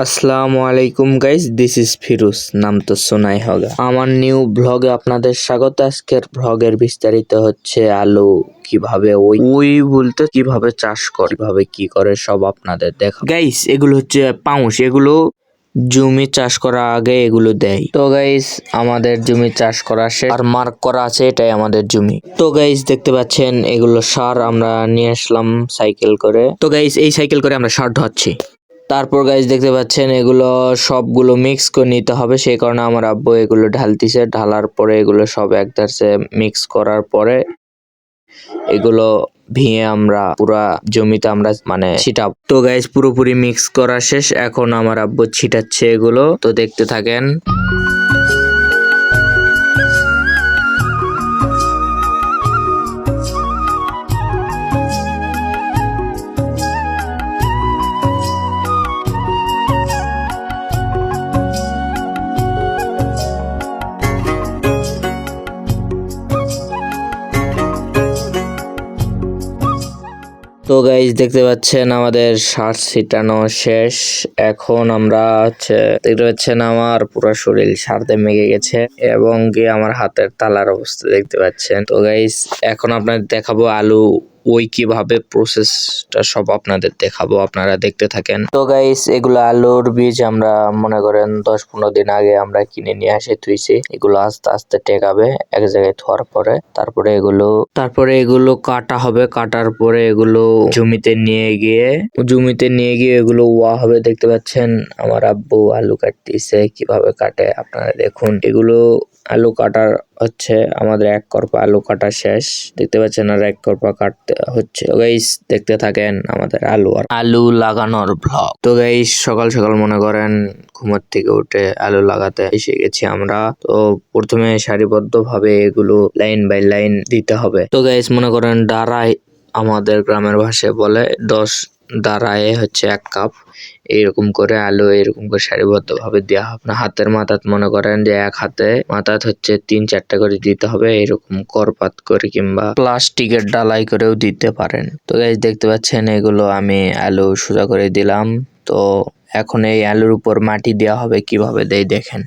আসসালামু আলাইকুম guys this is Firoz নাম তো শোনাই হবে আমার নিউ ব্লগে আপনাদের স্বাগত। আজকের ব্লগের বিস্তারিত হচ্ছে আলু কীভাবে ওই ওই বলতে কীভাবে চাষ করে কীভাবে কি করে সব আপনাদের দেখা গাইস এগুলো হচ্ছে পাউস এগুলো জমি চাষ করার আগে এগুলো দেয়। তো গাইস আমাদের জমি চাষ করা শেষ আর মার্ক করা আছে এটাই আমাদের জমি। তো গাইস দেখতে পাচ্ছেন এগুলো সার আমরা নিয়ে আসলাম সাইকেল করে। তো গাইস এই সাইকেল করে আমরা সার ধোয়াচ্ছি তারপর গাইজ দেখতে পাচ্ছেন এগুলো সবগুলো মিক্স করে নিতে হবে। সেই কারণে আমার আব্বু এগুলো ঢালতিছে। ঢালার পরে এগুলো সব একদারসে মিক্স করার পরে এগুলো ভিয়ে আমরা পুরা জমিতে আমরা মানে ছিটাব। তো গাইজ পুরোপুরি মিক্স করা শেষ। এখন আমার আব্বু ছিটাচ্ছে এগুলো। তো দেখতে থাকেন। তো গাইজ দেখতে পাচ্ছেন আমাদের শার্ট ছিটানো শেষ। এখন আমরা হচ্ছে, দেখতে পাচ্ছেন আমার পুরো শরীর সারতে মেগে গেছে এবং গিয়ে আমার হাতের তালার অবস্থা দেখতে পাচ্ছেন। তো গাইজ এখন আপনার দেখাবো আলু ওই কীভাবে প্রসেসটা সব আপনাদের দেখাবো আপনারা দেখতে থাকেন। তো গাইস এগুলো আলুর বীজ আমরা মনে করেন দশ পনেরো দিন আগে আমরা কিনে নিয়ে আসে থুইছি। এগুলো আস্তে আস্তে টেকাবে এক জায়গায় থোয়ার পরে। তারপরে এগুলো তারপরে এগুলো কাটা হবে কাটার পরে এগুলো জমিতে নিয়ে গিয়ে জমিতে নিয়ে গিয়ে এগুলো ওয়া হবে। দেখতে পাচ্ছেন আমার আব্বু আলু কাটতেছে কীভাবে কাটে আপনারা দেখুন। এগুলো আলু কাটার হচ্ছে আমাদের এক করপা আলু কাটা শেষ। দেখতে পাচ্ছেন আর এক করপা কাটতে হচ্ছে। গাইস দেখতে থাকেন আমাদের আলু আর আলু লাগানোর ব্লগ তো গাইস সকাল সকাল মনে করেন ঘুমার থেকে উঠে আলু লাগাতে এসে গেছি আমরা। তো প্রথমে সারিবদ্ধ ভাবে এগুলো লাইন বাই লাইন দিতে হবে। তো গাইস মনে করেন ডারাই আমাদের গ্রামের ভাষায় বলে দশ দাঁড়ায় হচ্ছে এক কাপ। এরকম করে আলু এরকম করে সারিবদ্ধ ভাবে দেওয়া না হাতের মাথাত মনে করেন যে এক হাতে মাথাত হচ্ছে তিন চারটা করে দিতে হবে এরকম করপাত করে কিংবা প্লাস্টিকের ডালাই করেও দিতে পারেন। তো গাইজ দেখতে পাচ্ছেন এগুলো আমি আলু সোজা করে দিলাম। তো এখন এই আলুর উপর মাটি দেওয়া হবে কীভাবে দেয় দেখেন।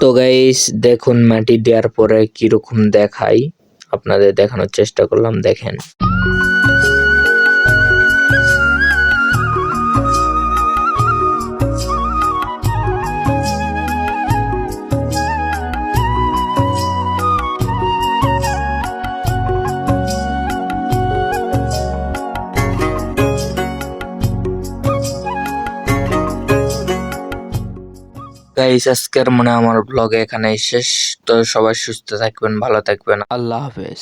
তো গাইস দেখুন মাটি দেওয়ার পরে কীরকম দেখাই। আপনাদের দেখানোর চেষ্টা করলাম দেখেন। গাইস আজকের মনে আমার ব্লগে এখানেই শেষ। তো সবাই সুস্থ থাকবেন, ভালো থাকবেন। আল্লাহ হাফেজ।